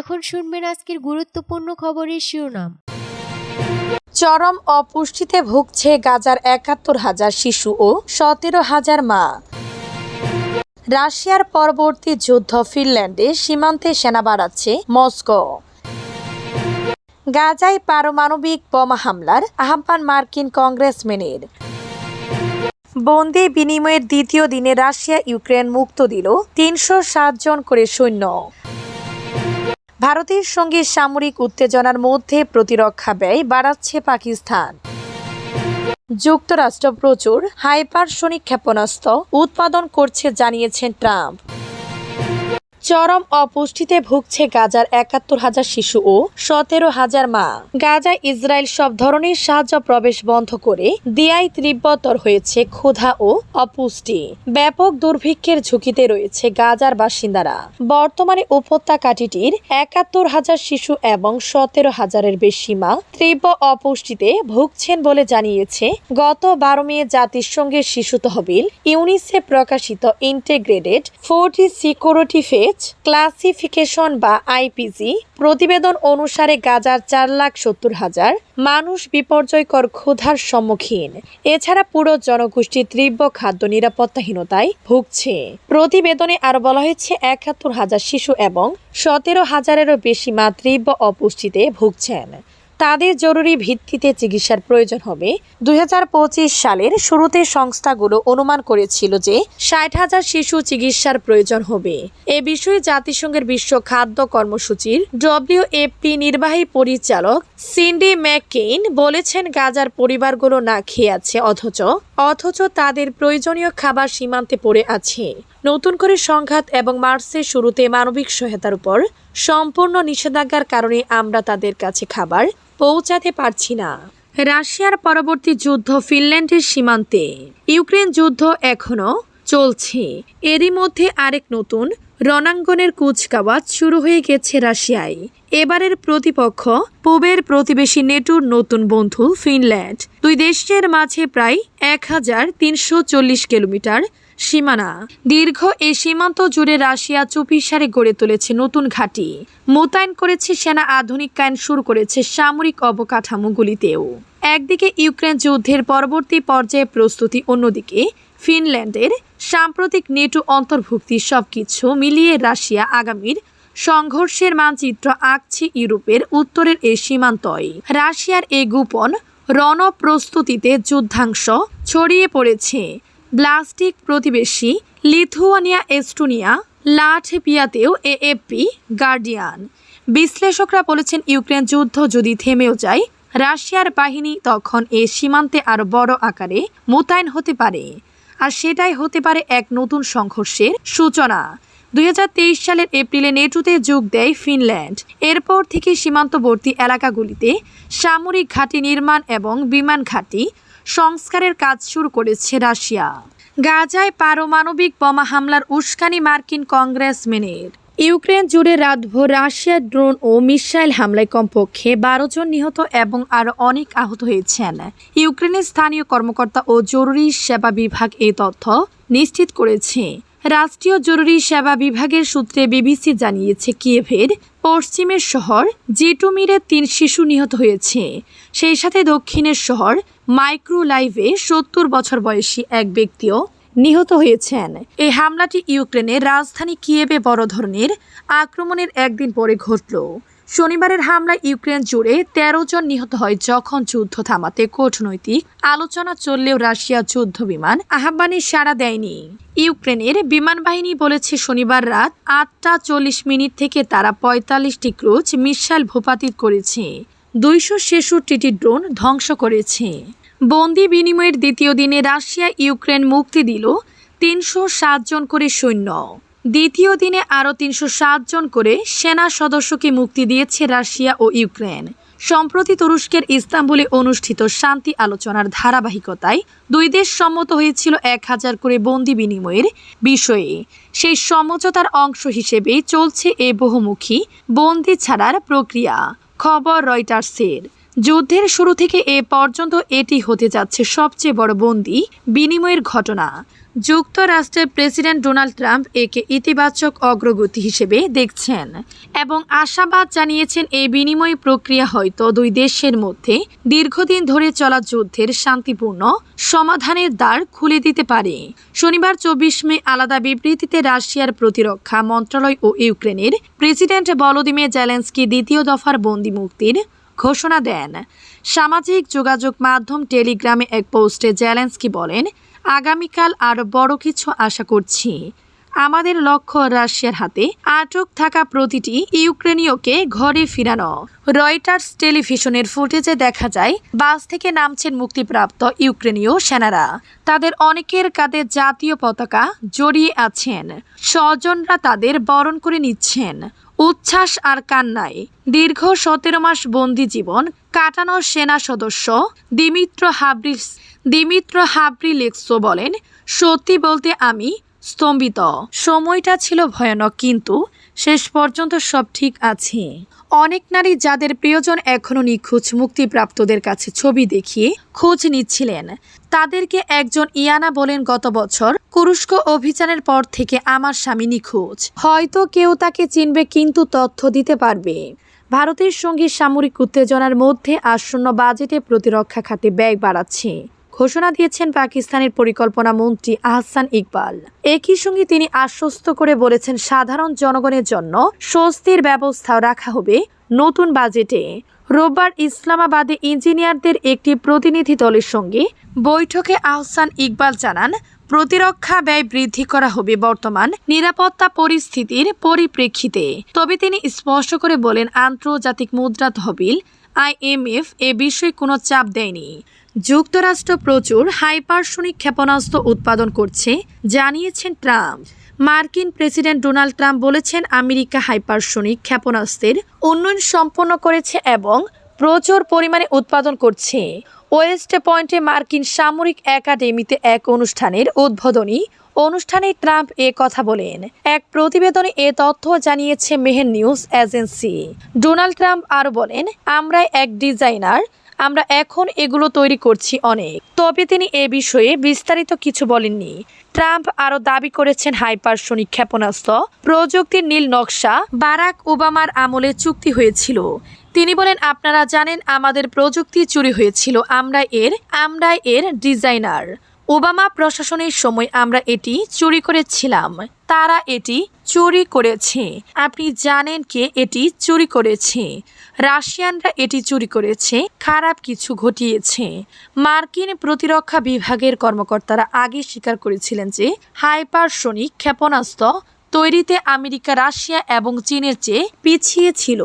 এখন আজকের গুরুত্বপূর্ণ খবরের শিরোনাম। চরম অপুষ্টিতে ভুগছে গাজার একাত্তর হাজার শিশু ও সতেরো হাজার মা। রাশিয়ার পরবর্তী যুদ্ধ ফিনল্যান্ডে সীমান্তে সেনা বাড়াচ্ছে মস্কো। গাজায় পারমাণবিক বোমা হামলার আহ্বান মার্কিন কংগ্রেসম্যানের। বন্দি বিনিময়ের দ্বিতীয় দিনে রাশিয়া ইউক্রেন মুক্ত দিল তিনশো সাত জন করে সৈন্য। ভারতের সঙ্গে সামরিক উত্তেজনার মধ্যে প্রতিরক্ষা ব্যয় বাড়াচ্ছে পাকিস্তান। যুক্তরাষ্ট্র প্রচুর, হাইপারসনিক ক্ষেপণাস্ত্র উৎপাদন করছে, জানিয়েছেন ট্রাম্প। চরম অপুষ্টিতে ভুগছে গাজার একাত্তর হাজার শিশু ও সতেরো হাজার মা। গাজায় ইসরায়েল সব ধরনের সাহায্য প্রবেশ বন্ধ করে দিয়াই তীব্রতর হয়েছে ক্ষুধা ও অপুষ্টি। ব্যাপক দুর্ভিক্ষের ঝুঁকিতে রয়েছে গাজার বাসিন্দারা। বর্তমানে উপত্যকাটিটির একাত্তর হাজার শিশু এবং সতেরো হাজারের বেশি মা তীব্র অপুষ্টিতে ভুগছেন বলে জানিয়েছে গত বারো মে জাতিসংঘের শিশু তহবিল ইউনিসেফ প্রকাশিত integrated food security phase classification বা আইপিজি প্রতিবেদন অনুসারে গাজার চার লাখ সত্তর হাজার মানুষ বিপর্যয়কর ক্ষুধার সম্মুখীন। এছাড়া পুরো জনগোষ্ঠী তীব্র খাদ্য নিরাপত্তাহীনতায় ভুগছে। প্রতিবেদনে আরও বলা হয়েছে, একাত্তর হাজার শিশু এবং সতেরো হাজারেরও বেশি মা তীব্র অপুষ্টিতে ভুগছেন। তাদের জরুরি ভিত্তিতে চিকিৎসার প্রয়োজন হবে। দুই হাজার পঁচিশ সালের শুরুতে সংস্থাগুলো অনুমান করেছিল যে ষাট হাজার শিশু চিকিৎসার প্রয়োজন হবে। এ বিষয়ে জাতিসংঘের বিশ্ব খাদ্য কর্মসূচির ডব্লিউএফপি নির্বাহী পরিচালক সিন্ডি ম্যাককেইন বলেছেন, গাজার পরিবারগুলো না খেয়ে আছে, অথচ অথচ তাদের প্রয়োজনীয় খাবার সীমান্তে পড়ে আছে। নতুন করে সংঘাত এবং মার্চের শুরুতে মানবিক সহায়তার উপর সম্পূর্ণ নিষেধাজ্ঞার কারণে আমরা তাদের কাছে খাবার পৌঁছাতে পারছি না। রাশিয়ার পরবর্তী যুদ্ধ ফিনল্যান্ডের সীমান্তে। ইউক্রেন যুদ্ধ এখনও চলছে। এরই মধ্যে আরেক নতুন রণাঙ্গনের কুচকাওয়াজ শুরু হয়ে গেছে রাশিয়ায়। এবারের প্রতিপক্ষ পূবের প্রতিবেশী নেটোর নতুন বন্ধু ফিনল্যান্ড। দুই দেশের মাঝে প্রায় এক হাজার তিনশো চল্লিশ কিলোমিটার সীমানা। দীর্ঘ এই সীমান্ত জুড়ে রাশিয়া চুপিসারে গড়ে তুলেছে নতুন ঘাঁটি। মোতায়েন করেছে সেনা আধুনিক আধুনিকায়ন শুরু করেছে সামরিক অবকাঠামোগুলিতেও। একদিকে ইউক্রেন যুদ্ধের পরবর্তী পর্যায়ে প্রস্তুতি, অন্যদিকে ফিনল্যান্ডের সাম্প্রতিক নেটো অন্তর্ভুক্তি সবকিছু মিলিয়ে রাশিয়া আগামীর সংঘর্ষের মানচিত্র আঁকছে ইউরোপের উত্তরের এই সীমান্তয়। রাশিয়ার এই গোপন রণপ্রস্তুতিতে যুদ্ধাংশ ছড়িয়ে পড়েছে। ব্লাস্টিক প্রতিবেশী লিথুয়ানিয়া, এস্টোনিয়া লাটভিয়াতেও এএফপি গার্ডিয়ান। বিশ্লেষকরা বলেছেন, ইউক্রেন যুদ্ধ যদি থেমেও যায়, রাশিয়ার বাহিনী তখন এ সীমান্তে আরও বড় আকারে মোতায়েন হতে পারে। আর সেটাই হতে পারে এক নতুন সংঘর্ষের সূচনা। দুই হাজার তেইশ সালের এপ্রিলে নেটুতে যোগ দেয় ফিনল্যান্ড। এরপর থেকে সীমান্তবর্তী এলাকাগুলিতে সামরিক ঘাঁটি নির্মাণ এবং বিমান ঘাঁটি সংস্কারের কাজ শুরু করেছে রাশিয়া। গাজায় পারমাণবিক বোমা হামলার উস্কানি মার্কিন কংগ্রেসম্যানের ইউক্রেন জুড়ে রাতভর রাশিয়ার ড্রোন ও মিসাইল হামলায় কমপক্ষে বারো জন নিহত এবং আরও অনেক আহত হয়েছেন। ইউক্রেনের স্থানীয় কর্মকর্তা ও জরুরি সেবা বিভাগ এই তথ্য নিশ্চিত করেছে। রাষ্ট্রীয় জরুরি সেবা বিভাগের সূত্রে বিবিসি জানিয়েছে কিয়েভের পশ্চিমের শহর জেটুমিরে তিন শিশু নিহত হয়েছে। সেই সাথে দক্ষিণের শহর মাইক্রোলাইভে সত্তর বছর বয়সী এক ব্যক্তিও নিহত হয়েছেন। এই হামলাটি ইউক্রেনের রাজধানী কিয়েভে বড় ধরনের আক্রমণের একদিন পরে ঘটল। শনিবারের হামলায় ইউক্রেন জুড়ে তেরো জন নিহত হয় যখন যুদ্ধ থামাতে কূটনৈতিক আলোচনা চললেও রাশিয়া যুদ্ধ বিমান আহ্বানে সাড়া দেয়নি। ইউক্রেনের বিমান বাহিনী বলেছে, শনিবার রাত আটটা চল্লিশ মিনিট থেকে তারা পঁয়তাল্লিশটি ক্রুজ, মিসাইল ভূপাতিত করেছে। দুইশো ছেষট্টিটি ড্রোন ধ্বংস করেছে। বন্দি বিনিময়ের দ্বিতীয় দিনে রাশিয়া ইউক্রেন মুক্তি দিল তিনশো সাত জন করে সৈন্য। দ্বিতীয় দিনে আরও তিনশো জন করে সেনা সদস্যকে মুক্তি দিয়েছে রাশিয়া ও ইউক্রেন। সম্প্রতি তুরস্কের ইস্তাম্বুলে অনুষ্ঠিত শান্তি আলোচনার ধারাবাহিকতায় দুই দেশ সম্মত হয়েছিল এক হাজার করে বন্দি বিনিময়ের বিষয়ে। সেই সমঝোতার অংশ হিসেবেই চলছে এ বহুমুখী বন্দি ছাড়ার প্রক্রিয়া। খবর রয়টার্সের। যুদ্ধের শুরু থেকে এ পর্যন্ত এটি হতে যাচ্ছে সবচেয়ে বড় বন্দি বিনিময়ের ঘটনা। যুক্তরাষ্ট্রের প্রেসিডেন্ট ডোনাল্ড ট্রাম্প একে ইতিবাচক অগ্রগতি হিসেবে দেখছেন এবং আশাবাদ জানিয়েছেন এই বিনিময় প্রক্রিয়া হয়তো দুই দেশের মধ্যে দীর্ঘদিন ধরে চলা যুদ্ধের শান্তিপূর্ণ সমাধানের দ্বার খুলে দিতে পারে। শনিবার চব্বিশ মে আলাদা বিবৃতিতে রাশিয়ার প্রতিরক্ষা মন্ত্রণালয় ও ইউক্রেনের প্রেসিডেন্ট ভলোদিমির জেলেন্সকি দ্বিতীয় দফার বন্দি মুক্তির ঘোষণা দেন। সামাজিক যোগাযোগ মাধ্যম টেলিগ্রামে এক পোস্টে জেলেন্সকি বলেন, আগামীকাল আরও বড় কিছু আশা করছি। আমাদের লক্ষ্য রাশিয়ার হাতে আটক থাকা প্রতিটি ইউক্রেনীয়কে ঘরে ফিরানো। রয়টার্স টেলিভিশনের ফুটেজে দেখা যায়, বাস থেকে নামছেন মুক্তিপ্রাপ্ত ইউক্রেনীয় সেনারা। তাদের অনেকের কাঁধে জাতীয় পতাকা জড়িয়ে আছেন। স্বজনরা তাদের বরণ করে নিচ্ছেন। উচ্ছ্বাস আর কান্নায় দীর্ঘ সতেরো মাস বন্দি জীবন কাটানো সেনা সদস্য দিমিত্র হাব্রিস দিমিত্র হাব্রিলেক্সো বলেন, সত্যি বলতে আমি স্তম্ভিত। সময়টা ছিল ভয়ানক, কিন্তু শেষ পর্যন্ত সব ঠিক আছে। অনেক নারী যাদের প্রিয়জন এখনও নিখোঁজ, মুক্তিপ্রাপ্তদের কাছে ছবি দেখিয়ে খোঁজ নিচ্ছিলেন। তাদেরকে একজন ইয়ানা বলেন, গত বছর কুরুস্ক অভিযানের পর থেকে আমার স্বামী নিখোঁজ। হয়তো কেউ তাকে চিনবে, কিন্তু তথ্য দিতে পারবে। ভারতের সঙ্গে সামরিক উত্তেজনার মধ্যে আসন্ন বাজেটে প্রতিরক্ষা খাতে ব্যয় বাড়াচ্ছে। ঘোষণা দিয়েছেন পাকিস্তানের পরিকল্পনা মন্ত্রী আহসান ইকবাল। একই সঙ্গে তিনি আশ্বস্ত করে বলেছেন, সাধারণ জনগণের জন্য স্বস্তির ব্যবস্থা রাখা হবে নতুন বাজেটে। রোববার ইসলামাবাদে ইঞ্জিনিয়ারদের একটি প্রতিনিধি দলের সঙ্গে বৈঠকে আহসান ইকবাল জানান, প্রতিরক্ষা ব্যয় বৃদ্ধি করা হবে বর্তমান নিরাপত্তা পরিস্থিতির পরিপ্রেক্ষিতে। তবে তিনি স্পষ্ট করে বলেন, আন্তর্জাতিক মুদ্রা তহবিল আইএমএফ এ বিষয়ে কোনো চাপ দেয়নি। যুক্তরাষ্ট্র প্রচুর হাইপারসনিক ক্ষেপণাস্ত্র উৎপাদন করছে, জানিয়েছেন ট্রাম্প। মার্কিন প্রেসিডেন্ট ডোনাল্ড ট্রাম্প বলেছেন আমেরিকা হাইপারসনিক ক্ষেপণাস্ত্রের উন্নয়ন সম্পন্ন করেছে এবং প্রচুর পরিমাণে উৎপাদন করছে। ওয়েস্ট পয়েন্টে মার্কিন সামরিক একাডেমিতে এক অনুষ্ঠানের উদ্বোধনী অনুষ্ঠানে ট্রাম্প এ কথা বলেন। এক প্রতিবেদনে এ তথ্য জানিয়েছে Mehr news agency. Donald Trump আরও বলেন, আমরা এক ডিজাইনার, আমরা এখন এগুলো তৈরি করছি অনেক। তবে তিনি এ বিষয়ে বিস্তারিত কিছু বলেননি। ট্রাম্প আরও দাবি করেছেন হাইপারসনিক ক্ষেপণাস্ত্র, প্রযুক্তির নীল নকশা, বারাক ওবামার আমলে চুক্তি হয়েছিল। তিনি বলেন, আপনারা জানেন, আমাদের প্রযুক্তি চুরি হয়েছিল। আমরা এর আমরা এর ডিজাইনার। ওবামা প্রশাসনের সময় আমরা এটি চুরি করেছিলাম। তারা এটি চুরি করেছে। আপনি জানেন কে এটি চুরি করেছে। রাশিয়ানরা এটি চুরি করেছে। খারাপ কিছু ঘটিয়েছে। মার্কিন প্রতিরক্ষা বিভাগের কর্মকর্তারা আগে স্বীকার করেছিলেন যে হাইপারসনিক ক্ষেপণাস্ত্র তৈরিতে আমেরিকা, রাশিয়া এবং চীনের চেয়ে পিছিয়ে ছিল।